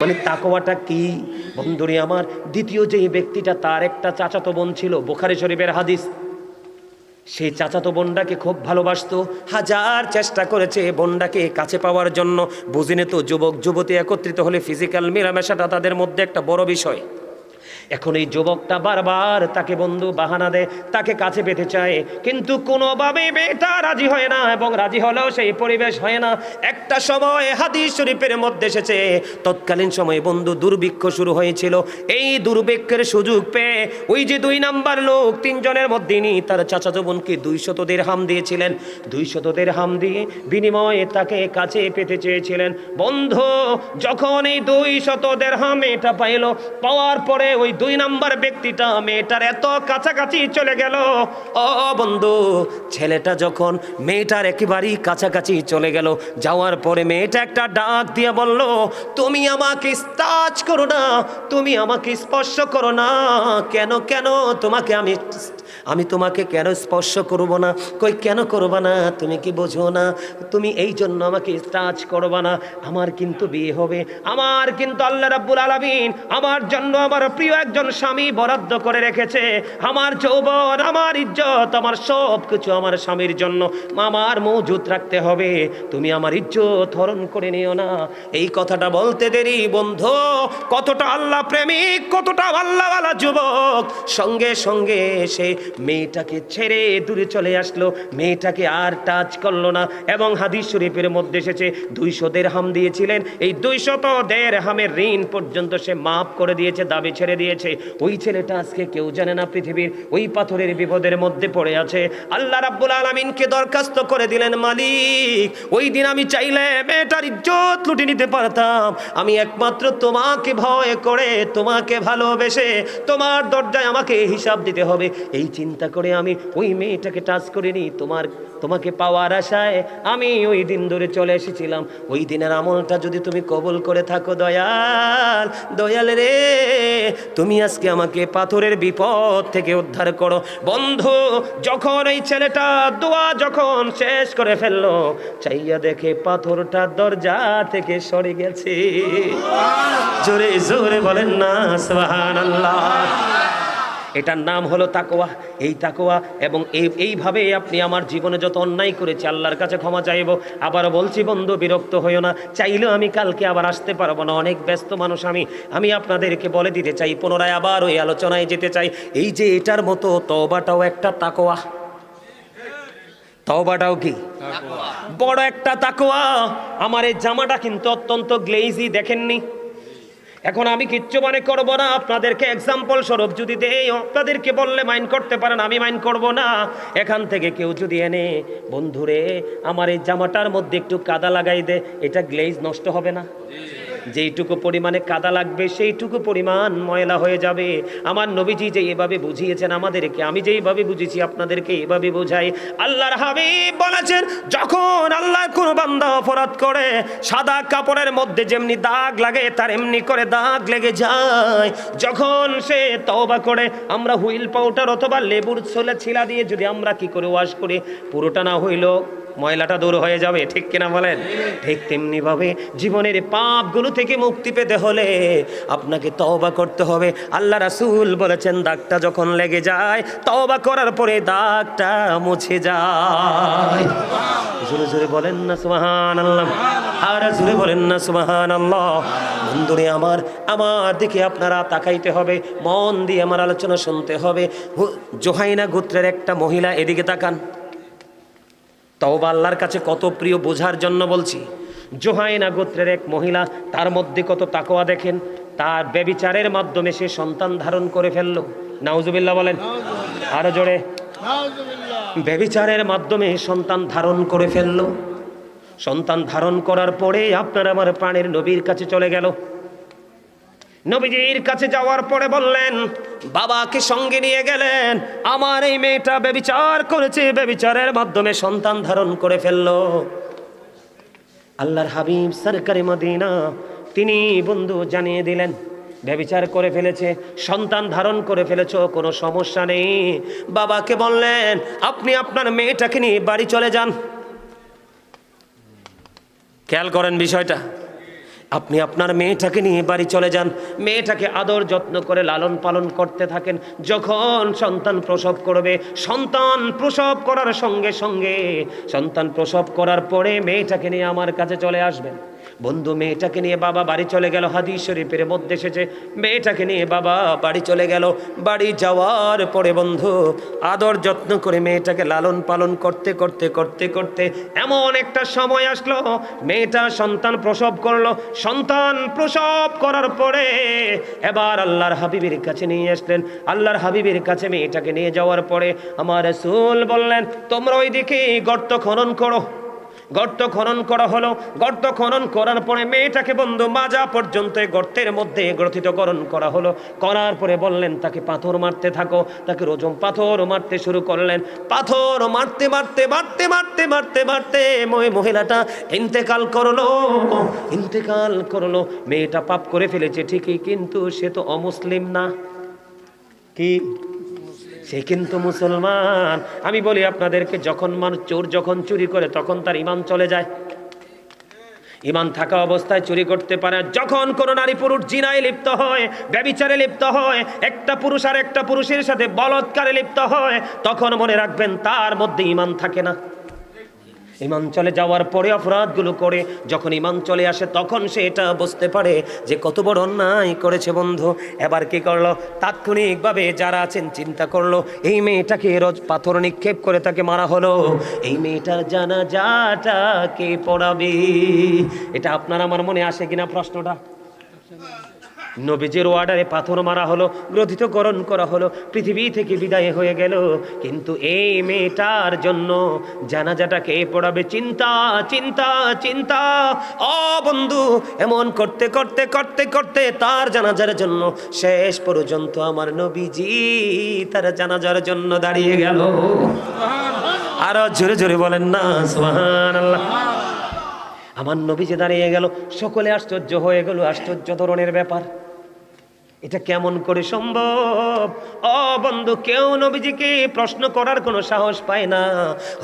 মানে তাকোয়াটা কি? বন্ধুরে আমার, দ্বিতীয় যে ব্যক্তিটা, তার একটা চাচাতো বোন ছিল, বোখারি শরীফের হাদিস। সেই চাচাতো বোনটাকে খুব ভালোবাসত, হাজার চেষ্টা করেছে বোনটাকে কাছে পাওয়ার জন্য। বুঝিনে তো, যুবক, যুবতী একত্রিত হলে ফিজিক্যাল মেলামেশাটা তাদের মধ্যে একটা বড় বিষয়। এখন এই যুবকটা বারবার তাকে বন্ধু বাহানা দেয়, তাকে কাছে পেতে চায়। কিন্তু কোনোভাবে মেয়েটা রাজি হয় না এবং রাজি হলেও সেই পরিবেশ হয় না। একটা সময় হাদিস শরীফের মধ্যে এসেছে, তৎকালীন সময়ে বন্ধু দুর্ভিক্ষ শুরু হয়েছিল। এই দুর্ভিক্ষের সুযোগ পেয়ে ওই যে দুই নাম্বার লোক, তিনজনের মধ্যে তার চাচাতো বোনকে দুই শতদের হাম দিয়েছিলেন। দুই শতদের হাম দিয়ে বিনিময়ে তাকে কাছে পেতে চেয়েছিলেন। বন্ধু, যখন এই দুই শতদের হাম এটা পাইল, পাওয়ার পরে ওই দুই নাম্বার ব্যক্তিটা মেয়েটার এত কাছাকাছি চলে গেল। ও বন্ধু, ছেলেটা যখন মেয়েটার একেবারেই কাছাকাছি চলে গেল, যাওয়ার পরে মেয়েটা একটা ডাক দিয়ে বলল, তুমি আমাকে টাচ করো না, তুমি আমাকে স্পর্শ করো না। কেন কেন তোমাকে আমি আমি তোমাকে কেন স্পর্শ করব না? কই, কেন করবা না? তুমি কি বোঝো না? তুমি এই জন্য আমাকে টাচ করবা না। আমার কিন্তু বিয়ে হবে। আমার কিন্তু আল্লাহ রাব্বুল আলামিন আমার জন্য আমার প্রিয় একজন স্বামী বরাদ্দ করে রেখেছে। আমার যৌবন, আমার ইজ্জত, আমার সব কিছু আমার স্বামীর জন্য। আমার মজুত রাখতে হবে। তুমি আমার ইজ্জত হরণ করে নিও না। এই কথাটা বলতে দেরি, বন্ধু। কতটা আল্লাহ প্রেমিক, কতটা আল্লাহওয়ালা যুবক। সঙ্গে সঙ্গে সে মেয়েটাকে ছেড়ে দূরে চলে আসলো। মেয়েটাকে আর টাচ করল না এবং হাদিস শরীফের মধ্যে এসেছে, দুইশো দের হাম দিয়েছিলেন। এই দুইশত দের হামের ঋণ পর্যন্ত সে মাফ করে দিয়েছে, দাবি ছেড়ে দিয়েছে। ওই ছেলেটা আজকে কেউ জানে না পৃথিবীর ওই পাথরের বিপদের মধ্যে পড়ে আছে। আল্লাহ রাব্বুল আলমিনকে দরখাস্ত করে দিলেন, মালিক, ওই দিন আমি চাইলে মেয়েটার ইজ্জত লুটে নিতে পারতাম। আমি একমাত্র তোমাকে ভয় করে, তোমাকে ভালোবেসে তোমার দরজায় আমাকে হিসাব দিতে হবে। এই চিন্তা করে আমি ওই মেয়েটাকে টাচ করিনি। তোমার তোমাকে পাওয়ার আশায় আমি ওই দিন ধরে চলে এসেছিলাম। ওই দিনের আমলটা যদি তুমি কবল করে থাকো দয়াল দয়াল রে তুমি আজকে আমাকে পাথরের বিপদ থেকে উদ্ধার করো। বন্ধু যখন এই ছেলেটা দোয়া যখন শেষ করে ফেলল চাইয়া দেখে পাথরটা দরজা থেকে সরে গেছে। জোরে জোরে বলেন না সুবহানাল্লাহ। এটার নাম হলো তাকোয়া এই তাকোয়া এবং এই এইভাবে আপনি আমার জীবনে যত অন্যায় করেছি আল্লাহর কাছে ক্ষমা চাইব। আবারও বলছি বন্ধু বিরক্ত হইও না। চাইলেও আমি কালকে আবার আসতে পারব না। অনেক ব্যস্ত মানুষ আমি। আমি আপনাদেরকে বলে দিতে চাই পুনরায় আবার ওই আলোচনায় যেতে চাই। এই যে এটার মতো তবাটাও একটা তাকোয়া তওবাটাও কি? বড় একটা তাকোয়া আমার এই জামাটা কিন্তু অত্যন্ত গ্লেজি দেখেননি? এখন আমি কিচ্ছু মনে করব না। আপনাদেরকে এক্সাম্পল স্বরূপ যদি দেই, আপনাদেরকে বললে মাইন্ড করতে পারেন, আমি মাইন্ড করব না। এখান থেকে কেউ যদি এনে, বন্ধুরে, আমার এই জামাটার মধ্যে একটু কাদা লাগাই দে, এটা গ্লেজ নষ্ট হবে না? যেইটুকু পরিমাণে কাদা লাগবে, সেইটুকু পরিমাণ ময়লা হয়ে যাবে। আমার নবীজি যে এভাবে বুঝিয়েছেন আমাদেরকে, আমি যেইভাবে বুঝেছি, আপনাদেরকে এভাবে বোঝাই। আল্লাহর হাবিব বলেছেন, যখন আল্লাহ কোন বান্দা অপরাধ করে, সাদা কাপড়ের মধ্যে যেমনি দাগ লাগে, তার এমনি করে দাগ লেগে যায়। যখন সে তওবা করে, আমরা হুইল পাউডার অথবা লেবুর ছোলা ছিলা দিয়ে যদি আমরা কি করে ওয়াশ করি, পুরোটা না হইল। ময়লাটা দূর হয়ে যাবে, ঠিক কিনা বলেন? ঠিক তেমনি ভাবে জীবনের পাপগুলো থেকে মুক্তি পেতে হলে আপনাকে তওবা করতে হবে। আল্লাহ রাসূল বলেছেন, দাগটা যখন লেগে যায়, তওবা করার পরে দাগটা মুছে যায়। জোরে জোরে বলেন না সুবহান আল্লাহ আর জোরে বলেন না সুবহান আল্লাহ বন্ধুরে আমার আমার দিকে আপনারা তাকাইতে হবে, মন দিয়ে আমার আলোচনা শুনতে হবে। জোহাইনা গোত্রের একটা মহিলা এদিকে তাকান। তওবা আল্লাহর কাছে কত প্রিয় বোঝার জন্য বলছি। জোহাইনা গোত্রের এক মহিলা তার মধ্যে কত তাকোয়া দেখেন তার ব্যবিচারের মাধ্যমে সে সন্তান ধারণ করে ফেলল। নাউজুবিল্লাহ বলেন আরও জোরে। বেবিচারের মাধ্যমে সন্তান ধারণ করে ফেলল। সন্তান ধারণ করার পরে আপনার আমার প্রাণের নবীর কাছে চলে গেল। নবীজির কাছে যাওয়ার পরে বললেন, বাবাকে সঙ্গে নিয়ে গেলেন। আমার এই মেয়েটা বেবিচার করেছে বেবিচারের মাধ্যমে সন্তান ধারণ করে ফেলল। আল্লাহর হাবিব সরকারি মদিনা, তিনি বন্ধু জানিয়ে দিলেন, ব্যবিচার করে ফেলেছে, সন্তান ধারণ করে ফেলেছ, কোনো সমস্যা নেই। বাবাকে বললেন, আপনি আপনার মেয়েটাকে নিয়ে বাড়ি চলে যান। খেয়াল করেন বিষয়টা। আপনি আপনার মেয়েটাকে নিয়ে বাড়ি চলে যান। মেয়েটাকে আদর যত্ন করে লালন পালন করতে থাকেন। যখন সন্তান প্রসব করবে, সন্তান প্রসব করার সঙ্গে সঙ্গে, সন্তান প্রসব করার পরে মেয়েটাকে নিয়ে আমার কাছে চলে আসবেন। বন্ধু মেয়েটাকে নিয়ে বাবা বাড়ি চলে গেল, হাদিস শরীফের মধ্যে এসেছে, মেয়েটাকে নিয়ে বাবা বাড়ি চলে গেল। বাড়ি যাওয়ার পরে বন্ধু আদর যত্ন করে মেয়েটাকে লালন পালন করতে করতে করতে করতে এমন একটা সময় আসলো। মেয়েটা সন্তান প্রসব করল। সন্তান প্রসব করার পরে এবার আল্লাহর হাবিবের কাছে নিয়ে আসলেন। আল্লাহর হাবিবের কাছে মেয়েটাকে নিয়ে যাওয়ার পরে আমার রসুল বললেন, তোমরা ওইদিকে গর্ত খনন করো। গর্ত খনন করা হলো। গর্ত খনন করার পরে মেয়েটাকে বন্ধু মাজা পর্যন্ত গর্তের মধ্যে গ্রথিতকরণ করা হলো। করার পরে বললেন, তাকে পাথর মারতে থাকো। তাকে রোজম পাথর মারতে শুরু করলেন। পাথর মারতে মারতে মারতে মারতে মারতে মারতে মহিলাটা ইন্তেকাল করল ইন্তেকাল করল। মেয়েটা পাপ করে ফেলেছে ঠিকই, কিন্তু সে তো অমুসলিম না। কি সে কিন্তু মুসলমান। আমি বলি, আপনাদেরকে যখন মানুষ চোর যখন চুরি করে, তখন তার ইমান চলে যায়। ইমান থাকা অবস্থায় চুরি করতে পারে। যখন কোনো নারী পুরুষ জিনায় লিপ্ত হয়, ব্যবিচারে লিপ্ত হয়, একটা পুরুষ আর একটা পুরুষের সাথে বলৎকারে লিপ্ত হয়, তখন মনে রাখবেন তার মধ্যে ইমান থাকে না। ইমান চলে যাওয়ার পরে অপরাধগুলো করে, যখন ইমান চলে আসে তখন সে এটা বুঝতে পারে যে কত বড় অন্যায় করেছে বন্ধু। এবার কি করল? তাৎক্ষণিকভাবে যারা আছেন চিন্তা করল, এই মেয়েটাকে রোজ পাথর নিক্ষেপ করে তাকে মারা হলো। এই মেয়েটার জানা যাটা কে পড়াবে? এটা আপনার আমার মনে আসে কিনা প্রশ্নটা? নবীজের ওয়ার্ডারে পাথর মারা হলো গ্রথিতকরণ করা হলো, পৃথিবী থেকে বিদায় হয়ে গেল। কিন্তু এই মেয়েটার জন্য জানাজাটা কে পড়াবে চিন্তা চিন্তা চিন্তা। অ বন্ধু, এমন করতে করতে করতে করতে তার জানাজার জন্য শেষ পর্যন্ত আমার নবীজি তার জানাজার জন্য দাঁড়িয়ে গেল। আরও জোরে জোরে বলেন না, সুবহানাল্লাহ। আমার নবী যে দাঁড়িয়ে গেল। সকলে আশ্চর্য হয়ে গেল, আশ্চর্য ধরনের ব্যাপার। এটা কেমন করে সম্ভব? ও বন্ধু কেউ নবীজিকে প্রশ্ন করার কোনো সাহস পায় না।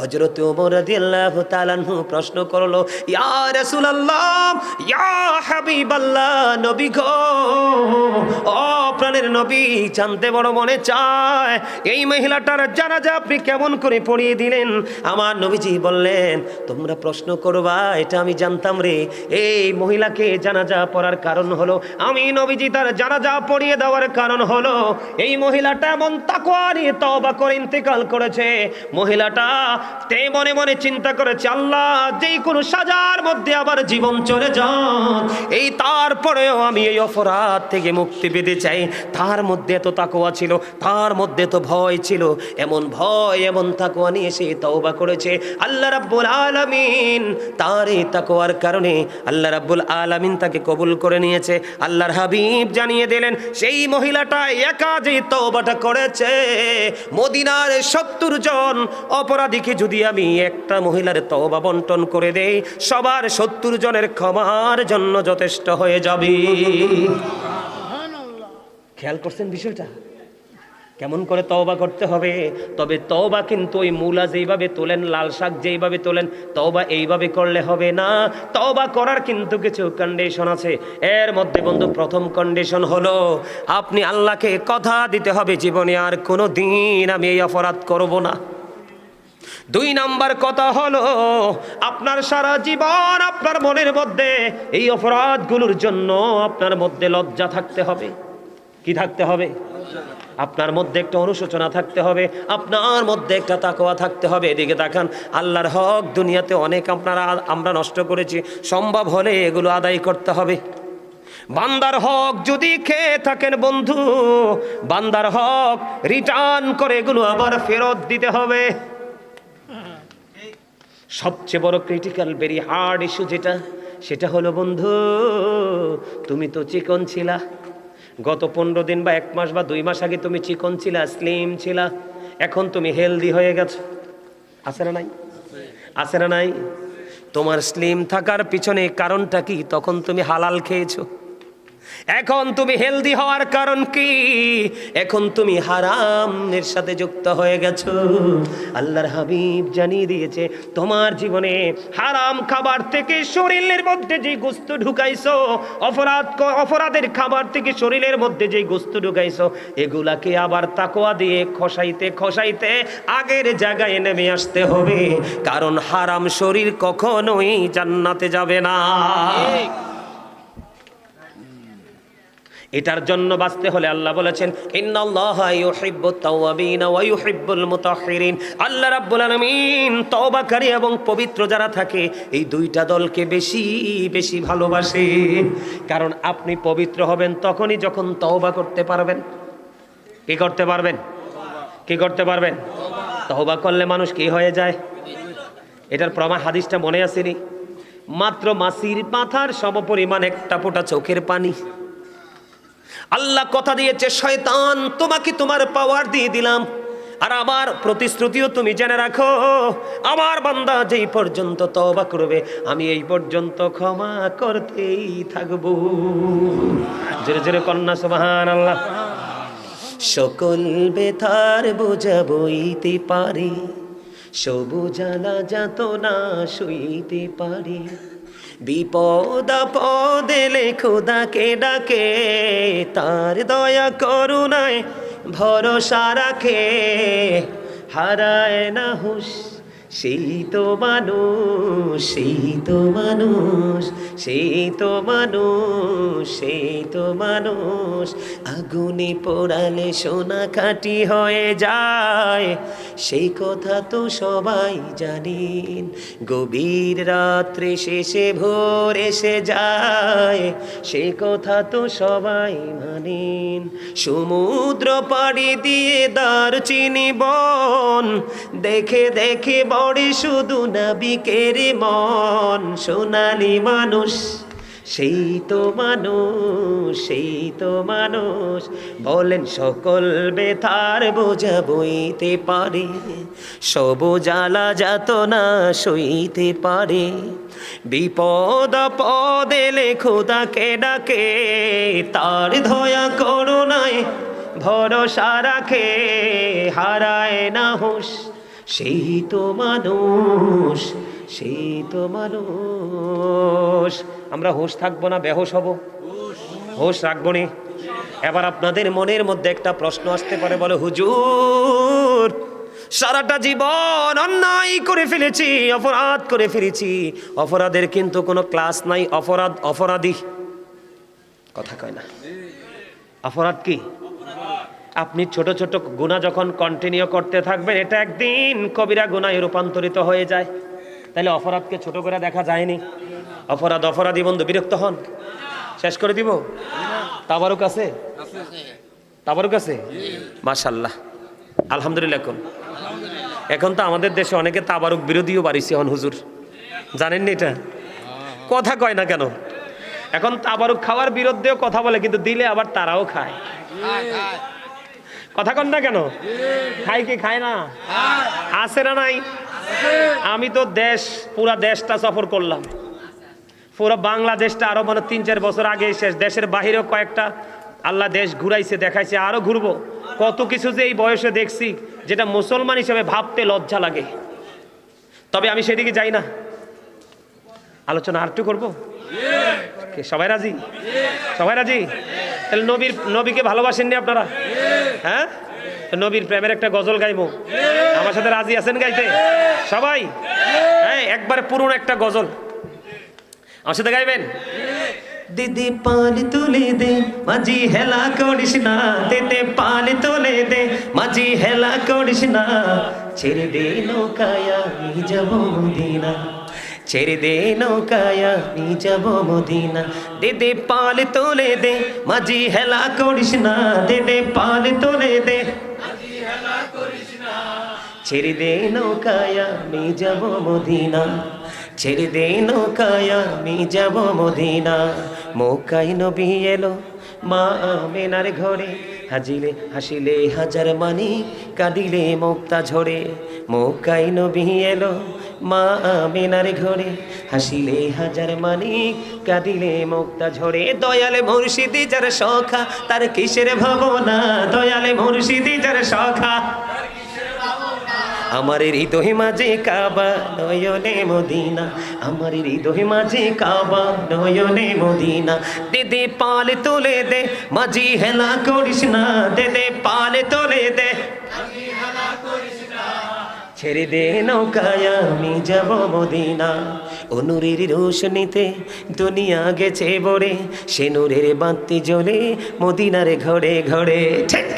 হজরত ওমর রাদিয়াল্লাহু তাআলা আনহু প্রশ্ন করল, ইয়া রাসূলুল্লাহ, ইয়া হাবিবাল্লাহ, নবী গো, ও প্রাণের নবী, জানতে বড় মনে চায়, এই মহিলাটার জানাজা আপনি কেমন করে পড়িয়ে দিলেন? আমার নবীজি বললেন, তোমরা প্রশ্ন করবা, এটা আমি জানতাম রে। এই মহিলাকে জানাজা পড়ার কারণ হলো, আমি নবীজি তার জানাজা পড়িয়ে দেওয়ার কারণ হলো, এই মহিলাটা এমন তাকওয়ারি তওবা করে, ইন্তেকাল করেছে। মহিলাটা তে মনে মনে চিন্তা করেছে, আল্লাহ, যেই কোনো সাজার মধ্যে আবার জীবন চলে যান এই তারপরেও আমি এই অপরাধ থেকে মুক্তি পেতে চাই। তার মধ্যে তো তাকওয়া ছিল, তার মধ্যে তো ভয় ছিল। এমন ভয়, এমন তাকওয়া নিয়ে সে তওবা করেছে। আল্লাহ রাব্বুল আলামিন তার এই তাকওয়ার কারণে আল্লাহ রাব্বুল আলামিন তাকে কবুল করে নিয়েছে। আল্লাহর হাবিব জানিয়ে দিলেন সেই মহিলাটা একা যে তবাটা করেছে। মদিনার সত্তর জন অপরাধীকে যদি আমি একটা মহিলার তবা বন্টন করে দেই সবার সত্তর জনের ক্ষমার জন্য যথেষ্ট হয়ে যাবে। খেয়াল করছেন বিষয়টা? কেমন করে তওবা করতে হবে? তবে তওবা কিন্তু ওই মূলা যেইভাবে তোলেন, লাল শাক যেইভাবে তোলেন, তওবা এইভাবে করলে হবে না। তওবা করার কিন্তু কিছু কন্ডিশন আছে। এর মধ্যে বন্ধু প্রথম কন্ডিশন হলো, আপনি আল্লাহকে কথা দিতে হবে, জীবনে আর কোনো দিন আমি এই অপরাধ করব না। দুই নাম্বার কথা হলো, আপনার সারা জীবন আপনার মনের মধ্যে এই অপরাধগুলোর জন্য আপনার মধ্যে লজ্জা থাকতে হবে। কি থাকতে হবে? আপনার মধ্যে একটা অনুশোচনা থাকতে হবে, আপনার মধ্যে একটা তাকোয়া থাকতে হবে। এদিকে তাকান, আল্লাহর হক দুনিয়াতে অনেক আপনারা আমরা নষ্ট করেছি, সম্ভব হলে এগুলো আদায় করতে হবে। বান্দার হক যদি খেয়ে থাকেন বন্ধু, বান্দার হক রিটার্ন করে এগুলো আবার ফেরত দিতে হবে। সবচেয়ে বড় ক্রিটিক্যাল ভেরি হার্ড ইস্যু যেটা, সেটা হলো বন্ধু, তুমি তো চিকন ছিলা। গত পনেরো দিন বা এক মাস বা দুই মাস আগে তুমি চিকন ছিলা স্লিম ছিলা, এখন তুমি হেলদি হয়ে গেছো। আছে না নাই? আছে না নাই? তোমার স্লিম থাকার পিছনে কারণটা কি? তখন তুমি হালাল খেয়েছো। এখন তুমি হেলদি হওয়ার কারণ কি? এখন তুমি হারামের সাথে যুক্ত হয়ে গেছো। আল্লাহর হাবিব জানিয়ে দিয়েছে, তোমার জীবনে হারাম খাবার থেকে শরীরের মধ্যে যে গোস্ত ঢুকাইছো, অপরাধ অপরাধের খাবার থেকে শরীরের মধ্যে যে গোস্ত ঢুকাইছো, এগুলাকে আবার তাকোয়া দিয়ে খসাইতে খসাইতে আগের জায়গায় নেমে আসতে হবে। কারণ হারাম শরীর কখনোই জান্নাতে যাবে না। এটার জন্য বাঁচতে হলে আল্লাহ বলেছেন আল্লাহ রাব্বুল আলামিন এবং পবিত্র যারা থাকে, এই দুইটা দলকে বেশি বেশি ভালোবাসে। কারণ আপনি পবিত্র হবেন তখনই যখন তওবা করতে পারবেন। কি করতে পারবেন? কি করতে পারবেন? তহবা করলে মানুষ কি হয়ে যায়? এটার প্রমাণ হাদিসটা মনে আসেনি। মাত্র মাসির মাথার সমপরিমাণ একটা ফোঁটা চোখের পানি। আল্লাহ কথা দিয়েছে, শয়তান, তোমাকে তোমার পাওয়ার দিয়ে দিলাম। আর আমার প্রতিশ্রুতিও তুমি জেনে রাখো, আমার বান্দা যেই পর্যন্ত তওবা করবে, আমি এই পর্যন্ত ক্ষমা করতেই থাকব। জোরে জোরে কন্যা সুবহান আল্লাহ সকল বেথার বোঝা বইতে পারে সবুজালা যাত না সইতে পারে। বিপদ পদেলে খোদাকে ডাকে তার দয়া করুণায় ভরসা রাখে হারায় না হুশ সেই তো মানুষ, সেই তো মানুষ, সেই তো মানুষ, সেই তো মানুষ। আগুনে পোড়ালে সোনা কাটি হয়ে যায়। সেই কথা তো সবাই জানেন। গভীর রাত্রে শেষে ভোর এসে যায়। সেই কথা তো সবাই মানেন। সমুদ্র পাড়ি দিয়ে দার চিনি বন। দেখে দেখে বড়ে শুধু নাবিকের মন। সোনালি মানুষ, সেই তো মানুষ, সেই তো মানুষ। বলেন, সকল বেতার বোঝা বইতে পারে। সব জ্বালা যাত না সইতে পারে। বিপদ পদে পদেলে খোদাকে ডাকে। তার ধয়া করুণায় ভরসা রাখে, হারায় না হুশ। সেই তো মানুষ, সেই তো মানুষ। আমরা হোশ থাকব না, বেহোশ হব। হোশ রাখব নি। এবার আপনাদের মনের মধ্যে একটা প্রশ্ন আসতে পারে, বলে, হুজুর, সারাটা জীবন অন্যায় করে ফেলেছি, অপরাধ করে ফেলেছি। অপরাধের কিন্তু কোনো ক্লাস নাই, অপরাধ, অপরাধী। কথা কয় না। অপরাধ কি? আপনি ছোট ছোট গুণা যখন কন্টিনিউ করতে থাকবেন, এটা একদিন কবিরা গুণায় রূপান্তরিত হয়ে যায়। তাহলে অপরাধকে ছোট করে দেখা যায়নি। অপরাধ অপরাধী বন্ধু, বিরক্ত হন। শেষ করে দিব? তাবারুক আছে? তাবারুক আছে? মাশাল্লাহ আলহামদুলিল্লাহ এখন। এখন তো আমাদের দেশে অনেকে তাবারুক বিরোধীও বাড়িছে হন হুজুর। জানেন না এটা? কথা কয় না কেন? এখন তাবারুক খাওয়ার বিরুদ্ধেও কথা বলে, কিন্তু দিলে আবার তারাও খায়। কথা কন না কেন? খাই কি খায় না? আছে না নাই? আমি তো দেশ, পুরা দেশটা সফর করলাম। পুরো বাংলাদেশটা আরও মানে তিন চার বছর আগে শেষ। দেশের বাহিরেও কয়েকটা আল্লাহ দেশ ঘুরাইছে, দেখাইছে, আরও ঘুরবো। কত কিছু যে এই বয়সে দেখছি, যেটা মুসলমান হিসেবে ভাবতে লজ্জা লাগে। তবে আমি সেদিকে যাই না। আলোচনা আর একটু করব? সবাই রাজি? সবাই রাজি? তাহলে নবীর, নবীকে ভালোবাসেননি আপনারা? হ্যাঁ? নবীর প্রেমের একটা গজল গাইবো। আমার সাথে রাজি আছেন গাইতে? সবাই? হ্যাঁ একবারে পুরনো একটা গজল। আমার সাথে গাইবেন? দিদি পাল তুলে দে, মাঝি হেলা করিস না। দিতে পাল তুলে দে, মাঝি হেলা করিস না। ছেড়ে দে নৌকায়, আমি যাব মদিনা। ছেড়ে দে নৌকায়, আমি যাব মদিনা। দিদি পাল তুলে দে, মাঝি হেলা করিস না। দিদি পাল তুলে দে। ছেড়ে দে নৌকায়, আমি যাব মদিনা। ছেড়ে দে নৌকায়, আমি যাব মদিনা। মৌকাই নবী এলো মা আমেনার ঘরে হাজিলে হাসিলে হাজার মানি কাঁদিলে মুক্তা ঝরে। মৌকাই নবী এলো মা মেনার ঘরে, হাসিলে হাজার মানি কাঁদিলে মুক্তা ঝরে। দয়ালে মুর্শিদি যার সখা, তার কিসের ভাবনা? দয়ালে মুর্শিদি যার সখা। আমার হৃদয় মাঝে কাবা, নয়নে মদিনা। আমার হৃদয় মাঝে কাবা, নয়নে মদিনা। দে দে, পাল তোলে দে, মাঝি হেলা করিস না। দে দে, পাল তোলে দে। ছেড়ে দে নৌকায়, আমি যাব মদিনা। ও রোশনিতে দুনিয়া গেছে বড়ে সে নূরের বাতি জ্বলে মদিনার ঘরে ঘরে। ঠিক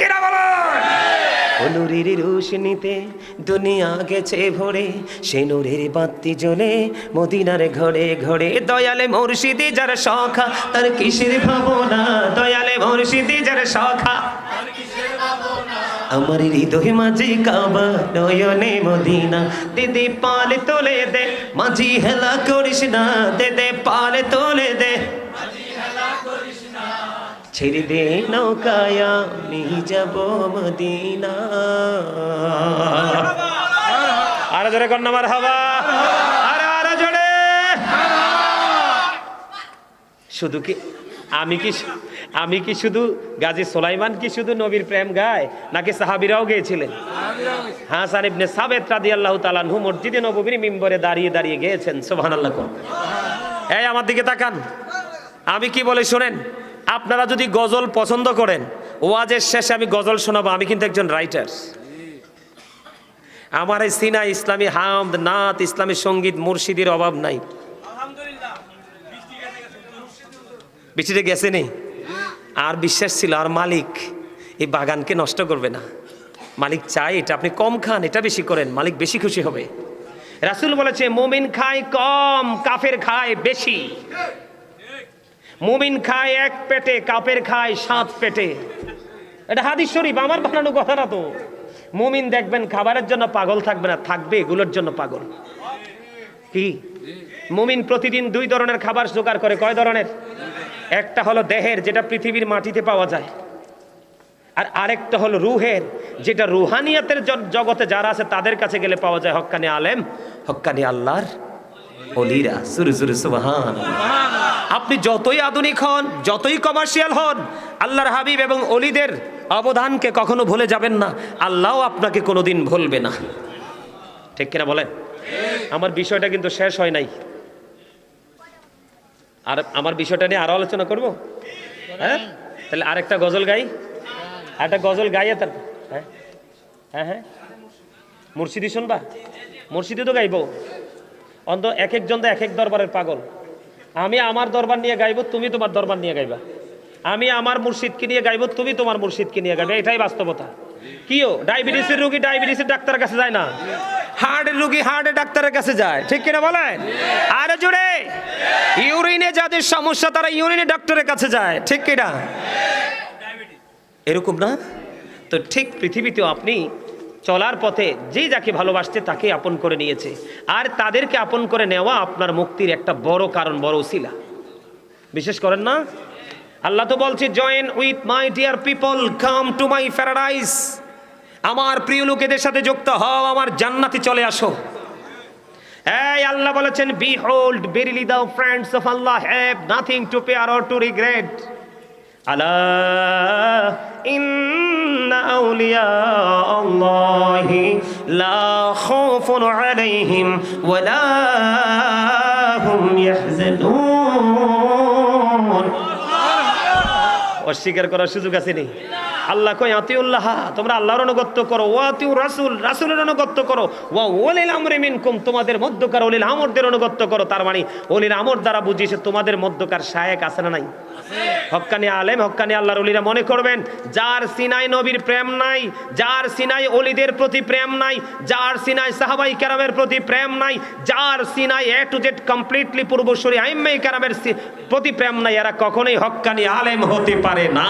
অনুরের রোশনীতে দুনিয়া গেছে ভরে সে নূরের বাতি জ্বলে মদিনার ঘরে ঘরে, দয়ালে মুর্শিদি যার সখা, তার কিসের ভাবনা? দয়ালে মুর্শিদি যার সখা। আমার হৃদয় মাঝে কাবা নয়নে মদিনা, দিদি পালে তোলে দে, মাঝি হেলা করিস না দে দে পালে তোলে দে। ছেড়ে দে নৌকায় আমি যাব মদিনা। আরে জোরে কন্যা মার হাওয়া আরে আরে জোরে। শুধু কি আমি কি আমি কি শুধু গাজী সোলাইমান কি শুধু নবীর প্রেম গায়, নাকি সাহাবিরাও গিয়েছিলেন? গেয়েছিলেন হাসান ইবনে সাবেত রাদিয়াল্লাহু তাআলা আনহু মসজিদে নববীর মিম্বরে দাঁড়িয়ে দাঁড়িয়ে গেয়েছেন, সুবহানাল্লাহ কোন এই, আমার দিকে তাকান। আমি কি বলে শোনেন? আপনারা যদি গজল পছন্দ করেন, ওয়াজের শেষে আমি গজল শোনাবো, আমি কিন্তু একজন রাইটার আমার এই সিনা ইসলামী হামদ, নাত ইসলামী সংগীত মুর্শিদের অভাব নাই। বৃষ্টিতে গেছে নেই আর বিশ্বাস ছিল, আর মালিক এই বাগানকে নষ্ট করবে না। মালিক চাই এটা আপনি কম খান, এটা বেশি করেন, মালিক বেশি খুশি হবে। রাসুল বলেছে, মোমিন খায় কম, কাফের খায় বেশি। মুমিন খায় এক পেটে, কাপের খায় সাত পেটে। এটা হাদিস শরীফ, আমার বানানো কথা না তো। মুমিন দেখবেন খাবারের জন্য পাগল থাকবে না, থাকবে এগুলোর জন্য পাগল। কি? মুমিন প্রতিদিন দুই ধরনের খাবার জোগাড় করে, কয় ধরনের? একটা হলো দেহের, যেটা পৃথিবীর মাটিতে পাওয়া যায়। আর আরেকটা হলো রুহের, যেটা রুহানিয়াতের জগতে যারা আছে তাদের কাছে গেলে পাওয়া যায় হক্কানি আলেম, হক্কানি আল্লাহর। অলিরা, সুরু সুরু, সুবহান। আপনি যতই আধুনিক হন, যতই কমার্শিয়াল হন, আল্লাহর হাবিব এবং অলিদের অবদানকে কখনো ভুলে যাবেন না। আল্লাহও আপনাকে কোনোদিন ভুলবে না। ঠিক কিনা বলেন? আমার বিষয়টা কিন্তু শেষ হয় নাই। আর আমার বিষয়টা নিয়ে আরও আলোচনা করব? হ্যাঁ? তাহলে আরেকটা গজল গাই। একটা গজল গাইয়ে তার হ্যাঁ? হ্যাঁ হ্যাঁ? মুর্শিদি শুনবা? মুর্শিদি তো গাইবো। অন্ত এক একজন তো এক এক দরবারের পাগল। আমি আমার দরবার নিয়ে গাইব, তুমি তোমার দরবার নিয়ে গাইবা। আমি আমার মুর্শিদকে নিয়ে গাইব, তুমি তোমার মুর্শিদকে নিয়ে গাইবে। এটাই বাস্তবতা। কিও? ডায়াবেটিসের রুগী ডায়াবেটিসের ডাক্তারের কাছে যায় না। হার্টের রুগী হার্টের ডাক্তারের কাছে যায়। ঠিক কিনা বলেন? আরে জুড়ে ইউরিনে যাদের সমস্যা, তারা ইউরিনে ডাক্তারের কাছে যায়। ঠিক কিনা? এরকম না? তো ঠিক পৃথিবীতেও আপনি চলার পথে যেই যাকে ভালোবাসছে তাকে আপন করে নিয়েছে। আর তাদেরকে আপন করে নেওয়া আপনার মুক্তির একটা বড় কারণ, বড় উসিলা বিশেষ করেন না? আল্লাহ তো বলছে join with my dear people come to my paradise আমার প্রিয় লোকেদের সাথে যুক্ত হও, আমার জান্নাতে চলে আসো। এই আল্লাহ বলেছেন বি হোল্ড বেরিলি দাও friends of Allah have nothing to fear or to regret আলা ইন্না আউলিয়া খাউফুন আলাইহিম ওয়ালা হুম ইয়াহজানুন অস্বীকার করার সুযোগ আছে নি? আল্লাহ কই আতিউল্লাহ, তোমরা আল্লাহর অনুগত্য করো। ও আতিউ রাসূল, রাসূলের অনুগত্য করো। ওয়া ওলিল আমরি মিনকুম, তোমাদের মধ্যকার ওলিল আমরদের অনুগত্য করো। তার মানে ওলিল আমর দ্বারা বুঝিয়েছে, তোমাদের মধ্যকার শায়েক আছে না নাই? হক্কানি আলেম হক্কানি আল্লাহর অলিরা মনে করবেন, যার সিনাই নবীর প্রেম নাই, যার সিনাই অলিদের প্রতি প্রেম নাই, যার সিনাই সাহাবাই কেরামের প্রতি প্রেম নাই, যার সিনাই এ টু জেড কমপ্লিটলি পূর্বসরী আইম্মাই কেরামের প্রতি প্রেম নাই, এরা কখনোই হক্কানি আলেম হতে পারে না।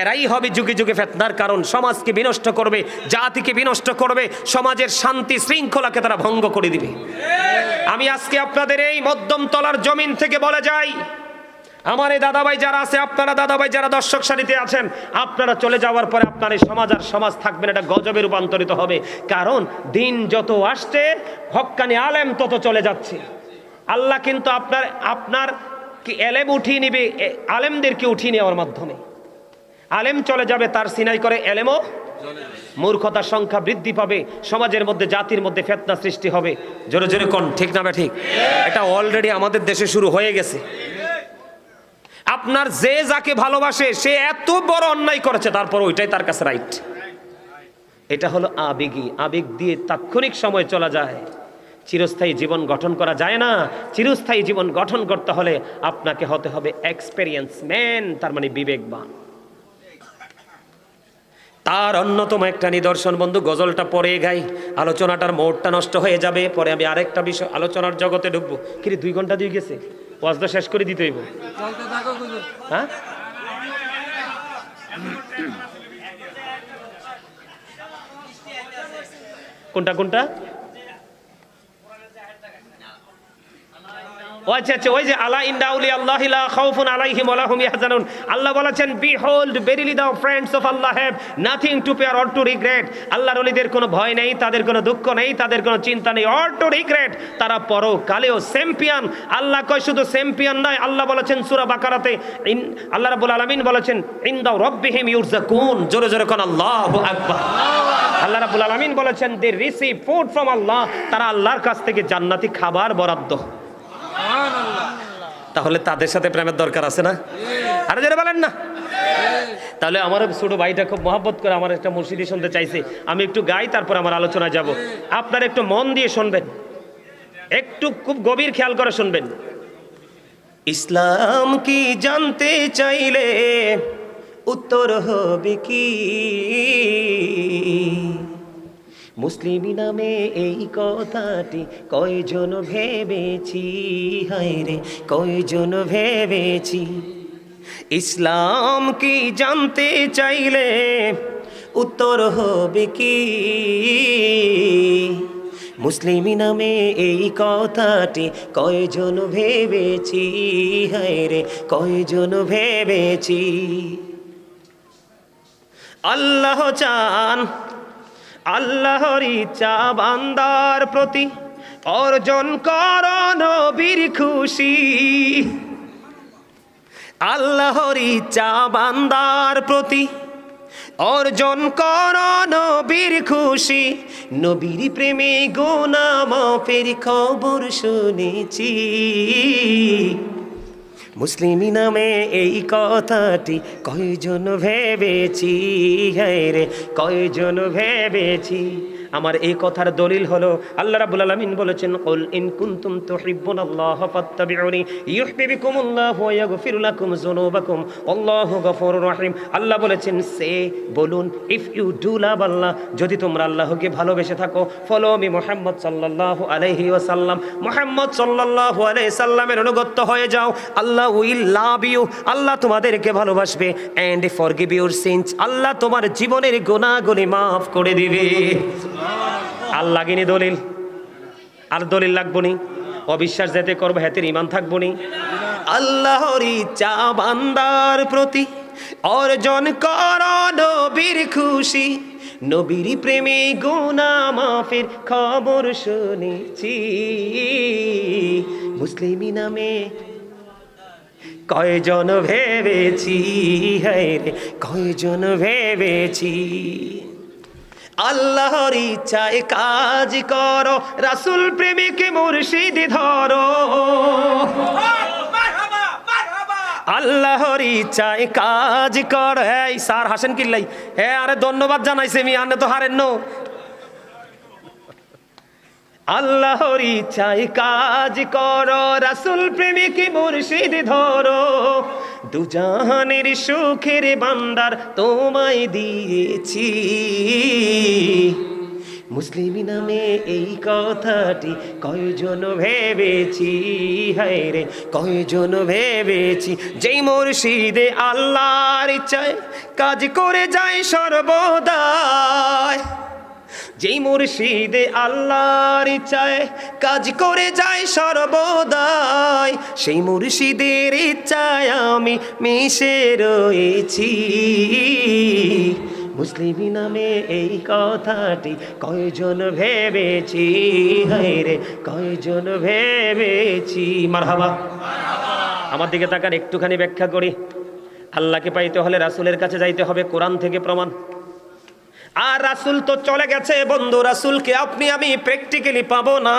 এরাই হবে যুগে যুগে ফেতনার কারণ, সমাজকে বিনষ্ট করবে, জাতিকে বিনষ্ট করবে, সমাজের শান্তি শৃঙ্খলাকে তারা ভঙ্গ করে দিবে। আমি আজকে আপনাদের এই মধ্যম তলার জমিন থেকে বলে যাই আমার এই দাদাভাই যারা আছে, আপনারা দাদাভাই যারা দর্শক সারিতে আছেন, আপনারা চলে যাওয়ার পরে আপনার এই সমাজ আর সমাজ থাকবেন এটা গজবে রূপান্তরিত হবে। কারণ দিন যত আসছে, হক্কানি আলেম তত চলে যাচ্ছে। আল্লাহ কিন্তু আপনার আপনার কি এলেম উঠিয়ে নিবে আলেমদেরকে উঠিয়ে নেওয়ার মাধ্যমে। আলেম চলে যাবে, তার সিনাই করে এলেমও মূর্খতার সংখ্যা বৃদ্ধি পাবে, সমাজের মধ্যে, জাতির মধ্যে ফেতনা সৃষ্টি হবে। জোরে জোরে কোন, ঠিক না ঠিক? এটা অলরেডি আমাদের দেশে শুরু হয়ে গেছে। আপনার যে যাকে ভালোবাসে, সে এত বড় অন্যায় করেছে, তারপর ওইটাই তার কাছে রাইট এটা হলো আবেগী। আবেগ দিয়ে তাৎক্ষণিক সময় চলা যায়। চিরস্থায়ী জীবন গঠন করা যায় না। চিরস্থায়ী জীবন গঠন করতে হলে আপনাকে হতে হবে এক্সপেরিয়েন্স ম্যান তার মানে বিবেকবান। তার অন্যতম একটা নিদর্শন, বন্ধু, গজলটা পরে গাই। আলোচনাটার মোড়টা নষ্ট হয়ে যাবে। পরে আমি আরেকটা বিষয়, আলোচনার জগতে ঢুকবো। কিরে, দুই ঘণ্টা দিয়ে গেছে? ওয়াজটা শেষ করে দিতে হইব হ্যাঁ? কোনটা কোনটা? আচ্ছা আচ্ছা ওই যে আলা আল্লাহ আল্লাহ বলেছেন behold friends of Allah nothing to to regret ভয় নেই, তাদের কোনো দুঃখ নেই, তাদের কোনো চিন্তা নেই টু রিগ্রেট তারা চ্যাম্পিয়ন আল্লাহ কয়, শুধু চ্যাম্পিয়ন নয়, আল্লাহ বলেছেন কোন, আল্লাহু বলেছেন তারা আল্লাহর কাছ থেকে জান্নাতি খাবার বরাদ্দ। তাহলে তাদের সাথে প্রেমের দরকার আছে না? আরে যারা বলেন না। তাহলে আমার ছোট ভাইটা খুব মহাব্বত করে আমার একটা মুর্শিদি শুনতে চাইছে। আমি একটু গাই, তারপর আমার আলোচনায় যাব। আপনারা একটু মন দিয়ে শুনবেন। একটু খুব গভীর খেয়াল করে শুনবেন। ইসলাম কি জানতে চাইলে উত্তর হবে কি? মুসলিম নামে এই কথাটি, কয়জন ভেবেছি? হায় রে, কয়জন ভেবেছি? ইসলাম কি জানতে চাইলে উত্তর হবে কি? মুসলিম নামে এই কথাটি, কয়জন ভেবেছি? হায় রে, কয়জন ভেবেছি? আল্লাহ চান আল্লাহর ইচ্ছা বান্দার প্রতি অর্জন কর নবীর খুশি। আল্লাহর ইচ্ছা বান্দার প্রতি অর্জন কর নবীর খুশি। নবীর প্রেমে গোনা মাফের খবর শুনেছি। মুসলিমি নামে এই কথাটি কয়জন ভেবেছি? হ্যাঁ রে কয়জন ভেবেছি? আমার এই কথার দলিল হলো, আল্লাহ রাব্বুল আলামিন বলেছেন, কুল ইন কুনতুম তুহিব্বুনাল্লাহ ফাত্তাবিউনি ইউহিব্বুকুমুল্লাহু ওয়া ইয়াগফির লাকুম যুনুবাকুম, আল্লাহু গফুরুর রহিম। আল্লাহ বলেছেন, সে বলুন, if you do love Allah, যদি তোমরা আল্লাহকে ভালোবেসে থাকো, ফলো মি মুহাম্মদ সাল্লাল্লাহু আলাইহি ওয়াসাল্লাম। মুহাম্মদ সাল্লাল্লাহু আলাইহি সাল্লামের অনুগত হয়ে যাও। আল্লাহ উইল লাভ ইউ। আল্লাহ তোমাদেরকে ভালোবাসবে। And forgive your sins. Allah তোমার জীবনের গুনাহগুলি মাফ করে দিবে। আল্লাহ গিনি দলিল। আর দলিল লাগবো নি অবিশ্বাস যেতে করব, হাতের ইমান থাকব নি আল্লাহর ইচ্ছা বান্দার প্রতি, অর্জন কর নবীর খুশি। নবীর প্রেমে গুনা মাফের খবর শুনেছি। মুসলিমি নামে কয়জন ভেবেছি, হায় রে, কয়জন ভেবেছি। আল্লাহর ইচ্ছায় কাজ করো, রাসুল প্রেমিকে মুর্শিদ ধরো। আল্লাহর ইচ্ছায় কাজ কর। এই স্যার হাসেন কিল্লাই হ্যাঁ আরে ধন্যবাদ জানাইছে মি আনে তো হারেন নো। আল্লাহর ইচ্ছায় কাজ করো, রাসুল প্রেমিক মুর্শিদ ধরো। দুজাহানের সুখের বান্দার তোমায় দিয়েছি। মুসলিম নামে এই কথাটি কয়জন ভেবেছি? হায় রে, কয়জন ভেবেছি? যেই মুর্শিদে আল্লাহর ইচ্ছায় কাজ করে যায় সর্বদায় যেই মুর্শিদে আল্লাহর ইচ্ছায় কাজ করে যায় সর্বদাই, সেই মুর্শিদের ইচ্ছায় আমি মিশে রয়েছি। মুসলিম নামে এই কথাটি কয়জন ভেবেছি? রে কয়জন ভেবেছি? মারহাবা। আমার দিকে তাকান, একটুখানি ব্যাখ্যা করি। আল্লাহকে পাইতে হলে রাসুলের কাছে যাইতে হবে, কোরআন থেকে প্রমাণ। আর রাসূল তো চলে গেছে, বন্ধু রাসূলকে আপনি, আমি প্র্যাকটিক্যালি পাবো না।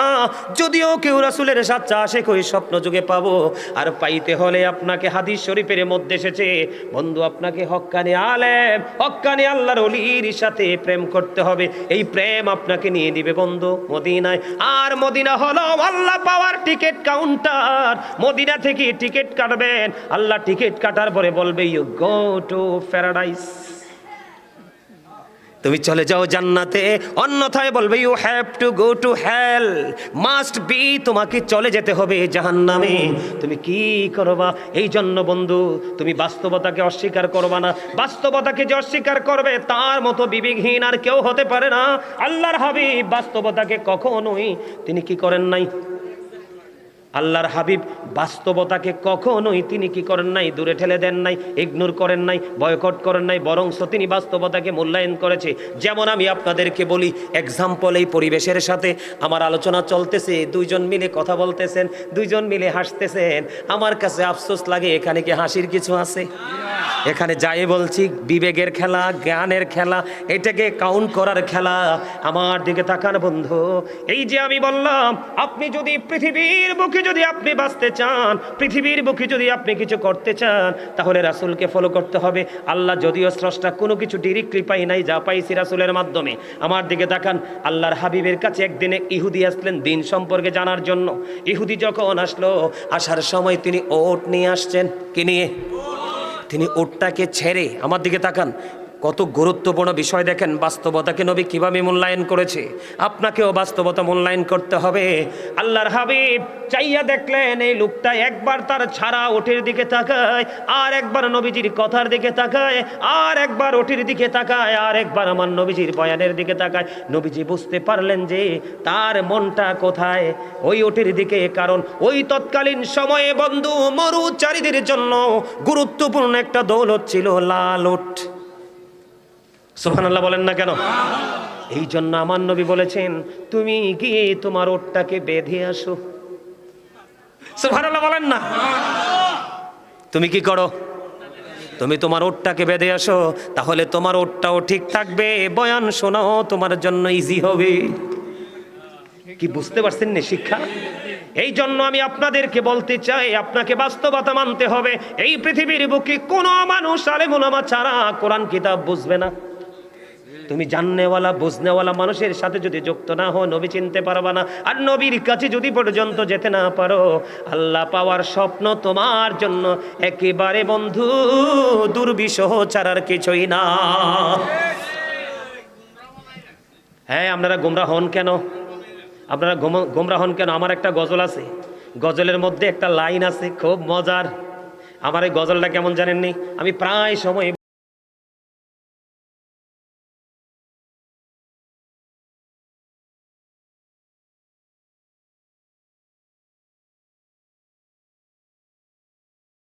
যদিও কেউ রাসুলের সাচ্চা আসে, কই স্বপ্ন যুগে পাবো। আর পাইতে হলে আপনাকে হাদিস শরীফের মধ্যে এসেছে, বন্ধু আপনাকে হক্কানি আলেম, হক্কানি আল্লাহর অলির সাথে প্রেম করতে হবে। এই প্রেম আপনাকে নিয়ে দিবে, বন্ধু, মদিনায়। আর মদিনা হলো আল্লাহ পাওয়ার টিকিট কাউন্টার। মদিনা থেকে টিকিট কাটবেন, আল্লাহ টিকিট কাটার পরে বলবে ইউ গো টু প্যারাডাইস তুমি চলে যাও জান্নাতে, অন্যথায় বলবে you have to go to hell must be তোমাকে চলে যেতে হবে জাহান্নামে। তুমি কি করবা? এই জন্য বন্ধু, তুমি বাস্তবতাকে অস্বীকার করবা না। বাস্তবতাকে যে অস্বীকার করবে, তার মতো বিবেকহীন আর কেউ হতে পারে না। আল্লাহর হাবিব বাস্তবতাকে কখনোই তিনি কি করেন নাই? আল্লাহর হাবিব বাস্তবতাকে কখনোই তিনি কি করেন নাই, দূরে ঠেলে দেন নাই ইগনোর করেন নাই বয়কট করেন নাই, বরংস তিনি বাস্তবতাকে মূল্যায়ন করেছে। যেমন আমি আপনাদেরকে বলি এক্সাম্পল এই পরিবেশের সাথে আমার আলোচনা চলতেছে, দুইজন মিলে কথা বলতেছেন, দুইজন মিলে হাসতেছেন। আমার কাছে আফসোস লাগে, এখানে কি হাসির কিছু আছে? এখানে যাই বলছি, বিবেকের খেলা, জ্ঞানের খেলা, এটাকে কাউন্ট করার খেলা। আমার দিকে তাকান বন্ধু, এই যে আমি বললাম, আপনি যদি পৃথিবীর বুকে যদি আপনি বাঁচতে চান, পৃথিবীর বুকে যদি আপনি কিছু করতে চান, তাহলে রাসুলকে ফলো করতে হবে। আল্লাহ যদিও স্রষ্টা কোনো কিছু ডিরেক্টলি পাই নাই, যা পাইছি রাসূলের মাধ্যমে। আমার দিকে তাকান, আল্লাহর হাবিবের কাছে একদিনে ইহুদি আসলেন দিন সম্পর্কে জানার জন্য। ইহুদি যখন আসলো, আসার সময় তিনি ওট নিয়ে আসছেন। কি নিয়ে? তিনি ওটটাকে ছেড়ে আমার দিকে তাকান। কত গুরুত্বপূর্ণ বিষয় দেখেন, বাস্তবতাকে নবী কীভাবে মূল্যায়ন করেছে, আপনাকেও বাস্তবতা মূল্যায়ন করতে হবে। আল্লাহর হাবিব চাইয়া দেখলেন, এই লোকটা একবার তার ছাড়া ওঠের দিকে তাকায়, আর একবার নবীজির কথার দিকে তাকায়, আর একবার ওটির দিকে তাকায়, আর একবার আমার নবীজির বয়ানের দিকে তাকায়। নবীজি বুঝতে পারলেন যে তার মনটা কোথায়, ওই ওটির দিকে, কারণ ওই তৎকালীন সময়ে বন্ধু মরুচারীদের জন্য গুরুত্বপূর্ণ একটা দৌলত ছিল লাল ওট সুবহানাল্লাহ বলেন না কেন? এই জন্য আমার নবী বলেছেন, তুমি গিয়ে তোমার ওটটাকে বেঁধে আসো। সুবহানাল্লাহ বলেন না? তুমি কি করো? তুমি তোমার ওটটাকে বেঁধে আসো, তাহলে তোমার ওটটাও ঠিক থাকবে। বয়ান শোনাও তোমার জন্য ইজি হবে। কি বুঝতে পারছেন না শিক্ষা? এই জন্য আমি আপনাদেরকে বলতে চাই, আপনাকে বাস্তবতা মানতে হবে। এই পৃথিবীর বুকে কোনো মানুষ আলেমুলামা ছাড়া কোরআন কিতাব বুঝবে না। তুমি জাননেওয়ালা, বুঝনেওয়ালা মানুষের সাথে যদি যুক্ত না হও, নবী চিনতে পারবা না। আর নবীর কাছে যদি পর্যন্ত যেতে না পারো, আল্লাহ পাওয়ার স্বপ্ন তোমার জন্য একেবারে বন্ধু, দুর্বিষহ ছাড়ার কিছুই না। হ্যাঁ আপনারা গোমরা হন কেন? আপনারা গোম- গোমরা হন কেন? আমার একটা গজল আছে। গজলের মধ্যে একটা লাইন আছে, খুব মজার। আমার এই গজলটা কেমন জানেননি? আমি প্রায় সময়